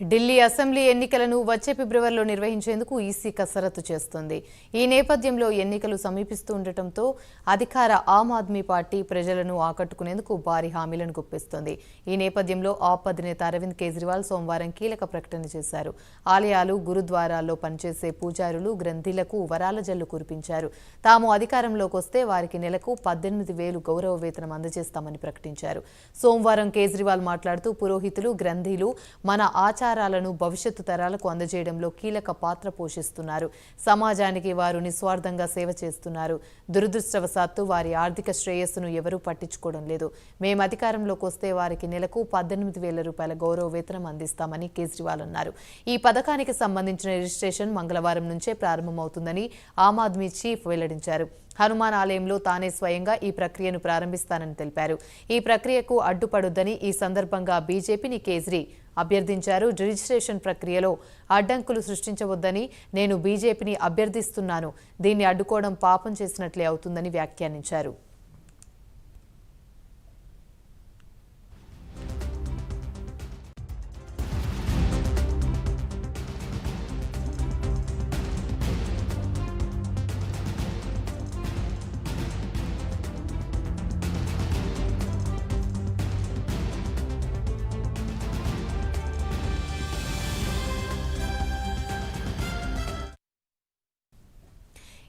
Delhi assembly ఎన్నికలను వచ్చే ఫిబ్రవరిలో నిర్వహించేందుకు ఈసీ కసరత్తు చేస్తోంది. ఈ నేపథ్యంలో ఎన్నికలు సమీపిస్తూ ఉండటంతో అధికార ఆమ్ ఆద్మీ పార్టీ ప్రజలను ఆకట్టుకునేందుకు భారీ హామీలను గుప్పిస్తోంది. ఈ నేపథ్యంలో ఆప్ అధినేత అరవింద్ కేజ్రీవాల్ సోమవారం కీలక ప్రకటన చేశారు. ఆలయాలు గురుద్వారాల్లో పనిచేసే పూజారులు గ్రంథిలకు వరాల జల్లు కురిపించారు. తాము అధికారంలోకి వస్తే వారికి నెలకు పద్దెనిమిది వేలు గౌరవ వేతనం అందజేస్తామని ప్రకటించారు. సోమవారం కేజ్రీవాల్ మాట్లాడుతూ పురోహితులు గ్రంథీలు మన ఆచార ఆచారాలను భవిష్యత్తు తరాలకు అందజేయడంలో కీలక పాత్ర పోషిస్తున్నారు. సమాజానికి వారు నిస్వార్థంగా సేవ చేస్తున్నారు. దురదృష్టవశాత్తు వారి ఆర్థిక శ్రేయస్సును ఎవరూ పట్టించుకోవడం లేదు. మేము అధికారంలోకి వస్తే వారికి నెలకు పద్దెనిమిది వేల రూపాయల గౌరవ వేతనం అందిస్తామని కేజ్రీవాల్ అన్నారు. ఈ పథకానికి సంబంధించిన రిజిస్ట్రేషన్ మంగళవారం నుంచే ప్రారంభమవుతుందని ఆమ్ ఆద్మీ చీఫ్ వెల్లడించారు. హనుమాన్ ఆలయంలో తానే స్వయంగా ఈ ప్రక్రియను ప్రారంభిస్తానని తెలిపారు. ఈ ప్రక్రియకు అడ్డుపడొద్దని ఈ సందర్భంగా బీజేపీని కేజ్రీ అభ్యర్థించారు. రిజిస్ట్రేషన్ ప్రక్రియలో అడ్డంకులు సృష్టించవద్దని నేను బీజేపీని అభ్యర్థిస్తున్నాను. దీన్ని అడ్డుకోవడం పాపం చేసినట్లే అవుతుందని వ్యాఖ్యానించారు.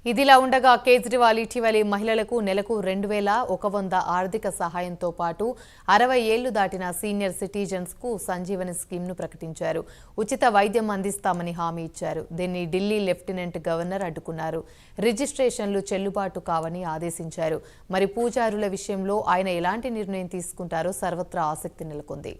ఇదిలా ఉండగా కేజ్రీవాల్ ఇటీవలి మహిళలకు నెలకు రెండు వేల ఒక వంద ఆర్థిక సహాయంతో పాటు అరవై ఏళ్ళు దాటిన సీనియర్ సిటిజన్స్కు సంజీవని స్కీమ్ను ప్రకటించారు. ఉచిత వైద్యం అందిస్తామని హామీ ఇచ్చారు. దీన్ని ఢిల్లీ లెఫ్టినెంట్ గవర్నర్ అడ్డుకున్నారు. రిజిస్ట్రేషన్లు చెల్లుబాటు కావని ఆదేశించారు. మరి పూజారుల విషయంలో ఆయన ఎలాంటి నిర్ణయం తీసుకుంటారో సర్వత్రా ఆసక్తి నెలకొంది.